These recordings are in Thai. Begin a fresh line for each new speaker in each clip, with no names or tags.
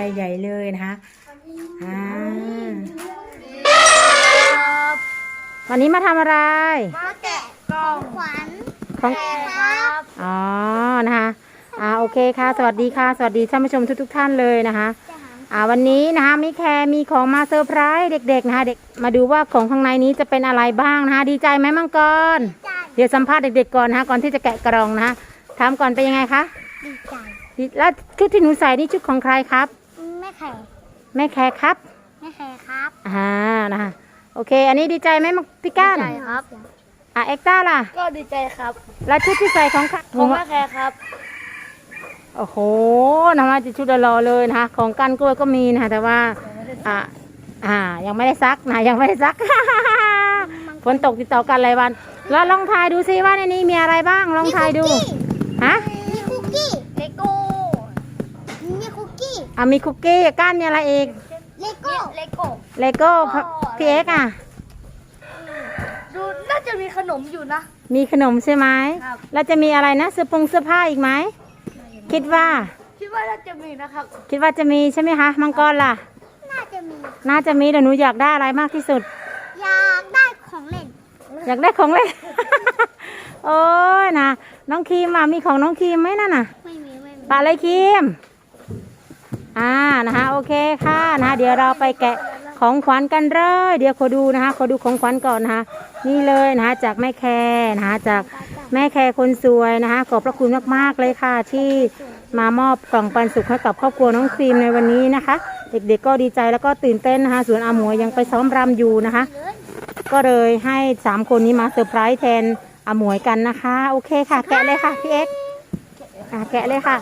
ด็กๆดีใจใหญ่เลยนะคะอ่าวันนี้มาทำอะไร
มาแกะกล่องขวัญ
ของ
ครับ
อ๋อนะคะอ่าโอเคค่ะ สวัสดีค่ะ สวัสดีท่านผู้ชมทุกๆท่านเลยนะคะอ่าวันนี้นะคะมิแคร์มีของมาเซอร์ไพรส์เด็กๆนะคะเด็กมาดูว่าของข้างในนี้จะเป็นอะไรบ้างนะคะดีใจไหมมังกร
ใจ
เดี๋ยวสัมภาษณ์เด็กๆก่อนนะคะก่อนที่จะแกะกล่องนะคะถามก่อนเป็นยังไงคะ
ดีใจ
ดีแล้วชุดที่หนูใส่นี่ชุดของใครครับ
แม่แขก
แม่แคร์ครับ
แม่แขกครับ
อ่านะคะโอเค อันนี้ดีใจไหมมังพี่ก้าน
ครับ
อะเอ็กต้าล่ะ
ก็ดีใจครับ
แล้วชุดที่ใส่ของใคร
ของแม่แขกครับ
โอ้โหนะคะจะชุดละรอเลยนะคะของกันกล้วยก็มีนะคะแต่ว่าอ่าอ่า ยังไม่ได้ซักนะยังไม่ได้ซักฝนตกติดต่อกันหลายวัน แล้วลองทายดูซิว่าในนี้มีอะไรบ้างลองทายดูฮะ อะมีคุกกี้ก้านมีอะไรอีก
เลโก้เลโก้
เลโก้พี่เอ็กอะ
ดูน่าจะมีขนมอยู่นะ
มีขนมใช่ไหม
ครับ
แล้วจะมีอะไรนะเสื้อผงเสื้อผ้าอีกไหม คิดว่า
คิดว่าน่าจะมีนะครับ
คิดว่าจะมีใช่ไหมคะ มังกรล่ะ
น่าจะมี
น่าจะมีแต่หนูอยากได้อะไรมากที่สุด
อยากได้ของเล่น
อยากได้ของเล่น โอ้ยนะน้องครีมอะมีของน้องครีมไหมนั่นน่ะ
ไม่มี ไม่มี
ปาเลยครีม อ่านะคะโอเคค่ะนะคะเดี๋ยวเราไปแกะของขวัญกันเลย เดี๋ยวขอดูนะคะขอดูของขวัญก่อนนะคะนี่เลยนะคะจากแม่แคร์นะคะจากแม่แคร์คนสวยนะคะขอบพระคุณมากๆเลยค่ะ ที่มามอบกล่องปันสุขให้กับครอบครัวน้องครีมในวันนี้นะคะ เด็กๆก็ดีใจแล้วก็ตื่นเต้นนะคะส่วนอาหมวยยังไปซ้อมรำอยู่นะคะ ก็เลยให้สามคนนี้มาเซอร์ไพรส์แทนอาหมวยกันนะคะ โอเคค่ะ แกะเลยค่ะพี่เอ็กแกะเลยค่ะ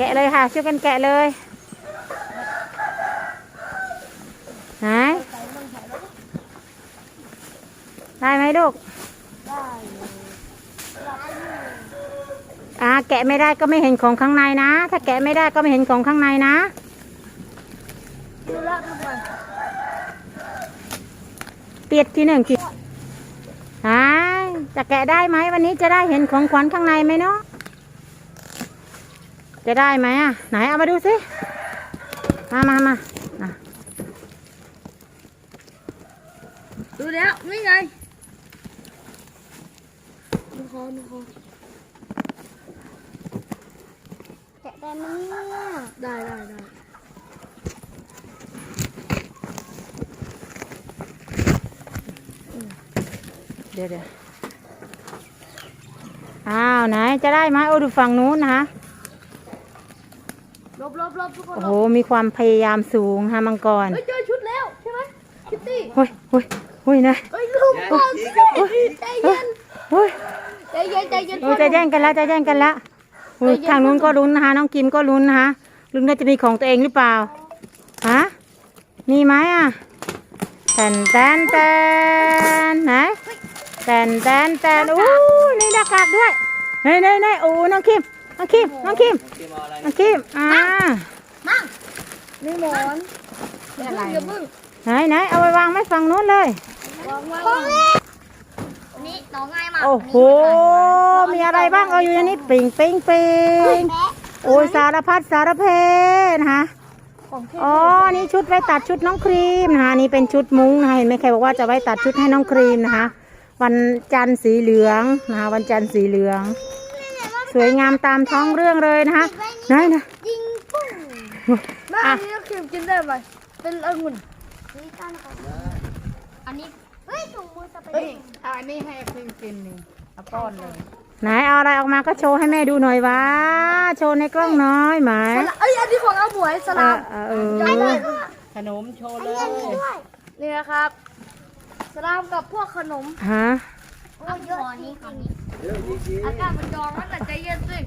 แกะเลยค่ะ ช่วยกันแกะเลยไหนได้ไหมลูกอ่าแกะไม่ได้ก็ไม่เห็นของข้างในนะ ถ้าแกะไม่ได้ก็ไม่เห็นของข้างในนะเปียดที่หนึ่งทีหาจะแกะได้ไหมวันนี้จะได้เห็นของขวัญข้างในไหมเนาะ จะได้ไหมอะ ไหนเอามาดูสิ มามามาอะ
ดูแล้วนี่ไงดูคอดูคอแกะได้ไหมเนี่ยได้ได้ได้
เดี๋ยวเดี๋ยวอ้าวไหนจะได้ไหมโอ้ดูฝั่งนู้นนะคะ
ลบลบลบ ทุกคน
โอ้โห มีความพยายามสูงฮะมังกร
เฮ้ยเจอชุดแล้วใช่ไหมคิตตี้
เฮ้ยเฮ้ยเฮ้ยนะ
เฮ้ยลูกบอลใจเย็น
เฮ้ย
ใจเย็นใจเย็น
โอ้ยจะแย่งกันแล้วจะแย่งกันแล้วโอ้ยทางนู้นก็ลุ้นนะคะน้องกิมก็ลุ้นนะคะลุ้นว่าจะมีของตัวเองหรือเปล่าฮะมีไหมอะแตนแตนแตนไหนแตนแตนแตนอู้นี่หน้ากากด้วยเฮ้ยเฮ้ยเฮ้ยโอ้น้องคิมน้องคิมน้องคิมน้องคิมอ่า
มั่งนี่หมอนอะไรอย่าเพิ่ง
ไหนไหนเอาไปวางไว้ฝั่งนู้นเลย
วางไว้ของเล่นนี่น้องง่ายมาก
โอ้โห มีอะไรบ้างเอาอยู่ในนี้ปิงปิงปิงโอ้ยสารพัดสารเพนะคะ
ของเท่
อ๋อ นี่ชุดไว้ตัดชุดน้องครีมนะคะนี่เป็นชุดมุ้งนะคะเห็นไหมใครบอกว่าจะไว้ตัดชุดให้น้องครีมนะคะ วันจันทร์สีเหลืองนะคะวันจันทร์สีเหลือง สวยงามตามท้องเรื่องเลยนะคะไหนนะ
ยิงปุ้งแม่อันนี้ครีมกินได้ไหมเป็นองุ่นนี่ก้านของอันนี้ เฮ้ยถุงมือจะเป็น
เฮ้ยเอาอันนี้ให้ครีมกินนี่เอาป้อนเลย
ไหนเอาอะไรออกมาก็โชว์ให้แม่ดูหน่อยวะโชว์ในกล้องน้อยไหม
เอ้ยอันนี้ของอาหมวยส
เอ
ลา
อ
ม
เออเออ
ขนมโชว์เลย
นี่นะครับสลามกับพวกขนม
ฮะ
อาหมอนี้ของนี้อากาศมันดองนั่นแหละใจเย็นสิ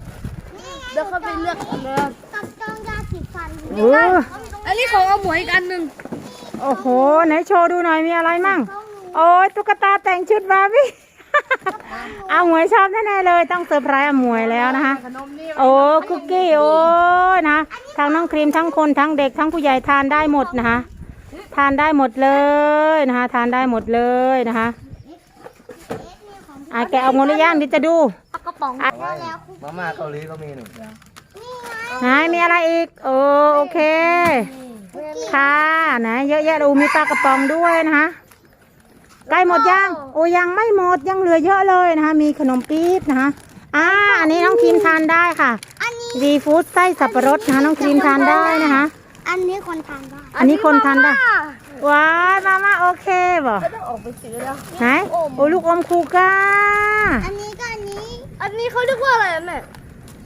เดี๋ยวเขาไปเลือกกันเลยกับจองยาสีฟัน
โอ้
อันนี้ของอาหมวยอีกอันหนึ่ง
โอ้โห ไหนโชว์ดูหน่อยมีอะไรมั่ง โอ้ยตุ๊กตาแต่งชุดบาร์บี้อาหมวยชอบแน่ๆเลย ต้องเซอร์ไพรส์อาหมวยแล้วนะคะ
ขนมนี่
โอ้คุกกี้โอ้ยนะทั้งน้องครีมทั้งคนทั้งเด็กทั้งผู้ใหญ่ทานได้หมดนะคะ ทานได้หมดเลยนะคะ ทานได้หมดเลยนะคะ อะแกะเอาหมดหรือยังเดิจะดู
กระป๋อง
อะ
มาม่าเกาหลีก็มีหนู
ไหนมีอะไรอีกโอโอเค ค่ะไหนเยอะแยะดูมีปลากระป๋องด้วยนะคะใกล้หมดยังโอ้ยังไม่หมดยังเหลือเยอะเลยนะคะ มีขนมปี๊บนะคะอ่าอันนี้น้องครีมทานได้ค่ะ
อันนี้
วีฟู้ดไส้สับปะรดนะคะน้องครีมทานได้นะคะ
อันนี้คนทานได้
อันนี้คนทานได้ ว้ายมามาโอเคบ่
ก็ต้องออกไปซื้อแล้ว
ไหนโอ้ลูกอมคูก้า
อันนี้ก็อันนี้ อันนี้เขาเรียกว่าอะไรอะแม่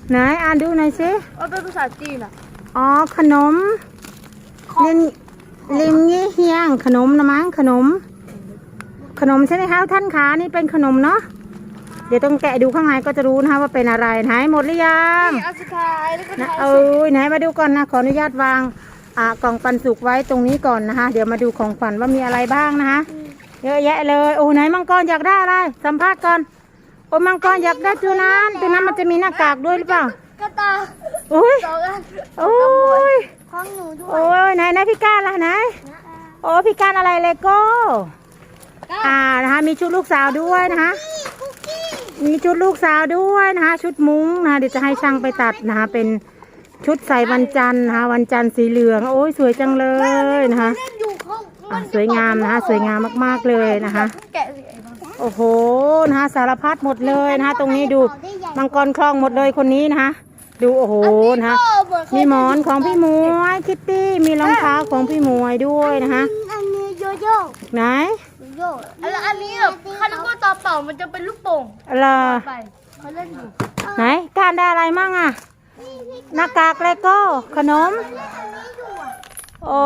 ไหนอ่านดูหน่อยสิ
มันเป็นภาษาจีนอะ
อ๋อขนมลินลิมยี่เฮียง ขนมนะมั้งขนม ขนมใช่ไหมคะท่านคะนี่เป็นขนมเนาะเดี๋ยวต้องแกะดูข้างในก็จะรู้นะคะว่าเป็นอะไรไหนหมดหรือยัง
อัสคายแล้วก็
นะ
ไทย
เอ้ยไหนมาดูก่อนนะขออนุญาตวางอ่า กล่องปันสุกไว้ตรงนี้ก่อนนะคะ เดี๋ยวมาดูของขวัญว่ามีอะไรบ้างนะคะเยอะแยะเลยโอ้ไหนมังกรอยากได้อะไรสัมภาษณ์ก่อนโอ้มังกรอยากได้ตัวนั้นตัวนั้นมันจะมีหน้ากากด้วยหรือเปล่าก
ระตา
โอ้ย
สองอัน
โอ้ย
ของหนูด้วย
โอ้ยไหนไหนพี่ก้านล่ะไหนโอ้พี่ก้านอะไรเลโก้อ่านะคะมีชุดลูกสาวด้วยนะคะ
คุกกี้
มีชุดลูกสาวด้วยนะคะ ชุดมุ้งนะคะเดี๋ยวจะให้ช่างไปตัดนะคะเป็น ชุดใส่วันจันทร์นะคะวันจันทร์สีเหลือง โอ้ยสวยจังเลยนะคะ
เล่นอยู่เขา
อะสวยงามนะคะสวยงามมากๆเลยนะคะ
แกะสิไอ้บ้า
โอ้โหนะคะสารพัดหมดเลยนะคะ ตรงนี้ดูมังกรคลองหมดเลยคนนี้นะคะดูโอ้โหนะคะมีหมอนของพี่หมวยคิตตี้มีรองเท้าของพี่หมวยด้วยนะคะ
อันนี้โยโย่
ไหน
โยโย่แล้วอันนี้แบบคานึกว่าต่อเป่ามันจะเป็นลูกโป่ง
ล่ะ
ไปเขาเล่นอยู่
ไหนการได้อะไรมั่งอะ หน้ากากเลโก้ขนม โอ้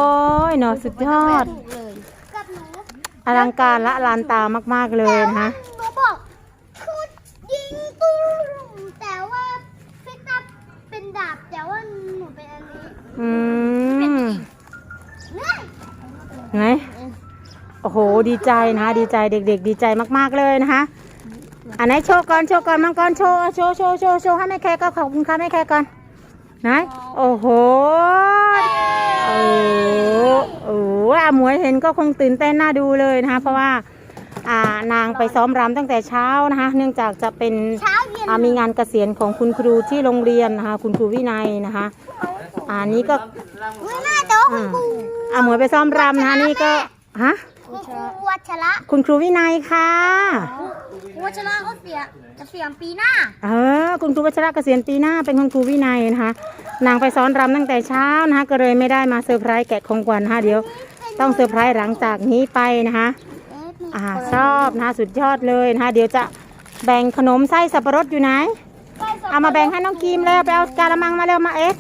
ยเนาะสุดยอด
ถูกเลยกับหนู
อลังการละลานตามาก ๆ เลยนะคะ
หนูบอกคือยิงปืนแต่ว่าฟิกตับเป็นดาบแต่ว่าหนูเป็นอันนี้
อืม
เนี่ย
ไหนโอ้โห ดีใจนะคะ ดีใจเด็ก ๆ ดีใจมาก ๆ เลยนะคะ อันไหนโชว์ก่อนโชว์ก่อนมังกรโชว์โชว์โชว์โชว์โชว์ให้แม่แคร์ก็ขอบคุณค่ะแม่แคร์ก่อนไหนโอ้โหโอ้โหอาหมวยเห็นก็คงตื่นเต้นน่าดูเลยนะคะเพราะว่าอ่านางไปซ้อมรำตั้งแต่เช้านะคะ เนื่องจากจะเป็น
เช้าเย็น
อ่ามีงานเกษียณของคุณครูที่โรงเรียนนะคะ คุณครูวินัยนะคะอ่านี้ก็
ไม่น่าแต่ว่าคุณครู
อ่าหมวยไปซ้อมรำนะคะนี่ก็ฮะ
คุณครูวัชระ
คุณครูวินัยค่ะ
ครูวัชระเขาเสียจะเสียมปีหน้า
เออ คุณครูวัชระเกษียณปีหน้าเป็นคุณครูวินัยนะคะ นางไปซ้อนรำตั้งแต่เช้านะคะ ก็เลยไม่ได้มาเซอร์ไพรส์แกะของขวัญนะคะเดี๋ยว ต้องเซอร์ไพรส์หลังจากนี้ไปนะคะอ่าชอบนะคะสุดยอดเลยนะคะเดี๋ยวจะแบ่งขนมไส้สับปะรดอยู่ไหน เอามาแบ่งให้น้องกีมแล้วไปเอากาละมังมาเร็วมาเอ็ก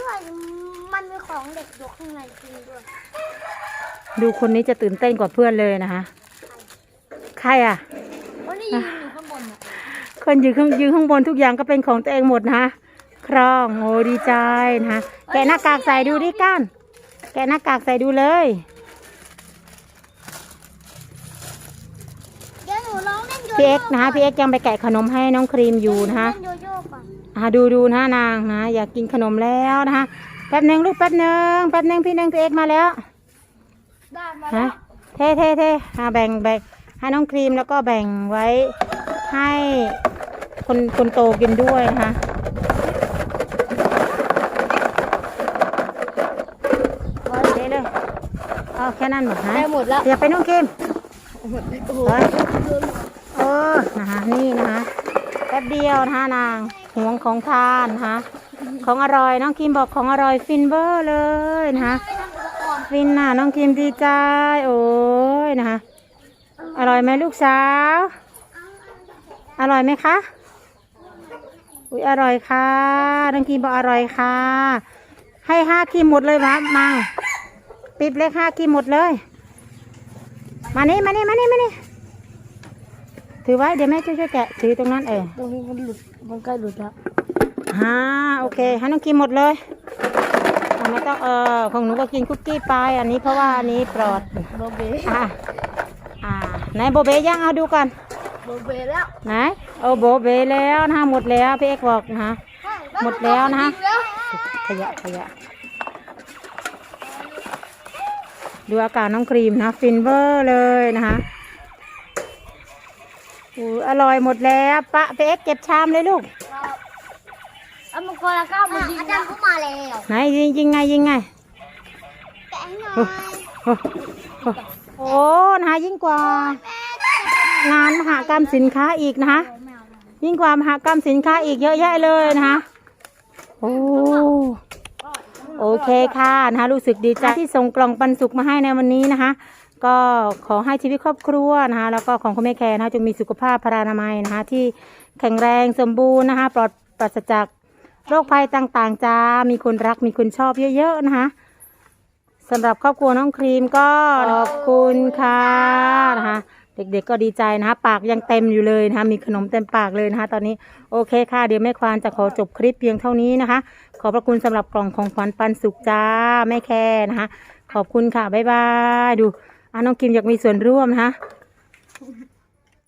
ด้วยมันมี ของเด็กอยู่ข้างในจริงด้วย
ดูคนนี้จะตื่นเต้นกว่าเพื่อนเลยนะคะใครอะ
วันนี้ยืนอยู่ข้างบนอะ
คนยืนข้างยืนข้างบนทุกอย่างก็เป็นของตัวเองหมดนะคะครองโอ้ดีใจนะคะแกะหน้ากากใส่ดูดิก้านแกะหน้ากากใส่ดูเลย
เดี๋ยวหนูลองเล่นโย
พี่
โย่
เอ็กซ์นะคะพี่เอ็กซ์ยังไปแกะขนมให้น้องครีมอยู่นะคะ
เล่นโยโย่ก่อน
อ่าดูดูนะนางนะอยากกินขนมแล้วนะคะ แป๊บหนึ่งลูกแป๊บหนึ่งแป๊บหนึ่งพี่หนึ่งพี่เอ็กซ์มาแล้ว
ได้มา
ฮะ
แล้ว
เท่เท่เท่อ่าแบ่งแบ่งให้น้องครีมแล้วก็แบ่งไว้ให้คนคนโตกินด้วยนะคะโอเคเลยเอาแค่นั้นหมดนะ
ได้หมดแล้ว
เดี๋ยวไปน้องครีม
โอ้โห
ไปเออนะคะนี่นะคะแป๊บเดียวนะคะนางห่วงของทานนะคะ ของอร่อยน้องครีมบอกของอร่อยฟินเบอร์เลยนะคะฟินน่ะน้องครีมดีใจโอ้ยนะคะอร่อยไหมลูกสาว อร่อยไหมคะอุ้ยอร่อยค่ะน้องครีมบอกอร่อยค่ะ ให้ห้าครีมหมดเลยวะมังปิดเลยห้าครีมหมดเลย มานี่มานี่มานี่มานี่ถือไว้เดี๋ยวแม่ช่วยช่วยแกะถือตรงนั้นเออ
ตรงนี้มันหลุดมันใกล้หลุดแล้ว
ฮ่าโอเค ให้น้องครีมหมดเลยอะไม่ต้องเออของหนูก็กินคุกกี้ไป อันนี้เพราะว่าอันนี้ปลอด
โบเบ
อะอ่าไหนโบเบย่างเอาดูก่อน
โบเบแล้ว
ไหนโอ้โบเบแล้วนะคะหมดแล้วพี่เอกบอกนะคะหมดแล้วนะขยะขยะดูอาการน้องครีมนะฟินเวอร์เลยนะคะอู้อร่อยหมดแล้วปะไปเอ็กเก็บชามเลยลูก
เอามังกรแล้วก็มายิงอาจารย์เข้ามาแล้ว
ไหนยิงยิงไงยิงไง
แกะให้หน่อย
โอ้โอ้โอ้นะคะยิ่งกว่า งานมหากรรมสินค้าอีกนะคะยิ่งกว่ามหากรรมสินค้าอีกเยอะแยะเลยนะคะโอ้โอเคค่ะนะคะรู้สึกดีใจที่ส่งกล่องปันสุขมาให้ในวันนี้นะคะ ก็ขอให้ชีวิตครอบครัวนะคะแล้วก็ของคุณแม่แคร์นะคะจงมีสุขภาพพรานามัยนะคะที่แข็งแรงสมบูรณ์นะคะปลอดปราศจาก โรคภัยต่างๆจ้า มีคนรักมีคนชอบเยอะๆนะคะสำหรับครอบครัวน้องครีมก็ขอบคุณค่ะนะคะเด็กๆก็ดีใจนะคะปากยังเต็มอยู่เลยนะคะมีขนมเต็มปากเลยนะคะตอนนี้โอเคค่ะ เดี๋ยวแม่ควานจะขอจบคลิปเพียงเท่านี้นะคะ ขอบพระคุณสำหรับกล่องของขวัญปันสุขจ้าแม่แคร์นะคะ ขอบคุณค่ะ บ๊ายบาย ดูอะน้องกิมอยากมีส่วนร่วมนะคะ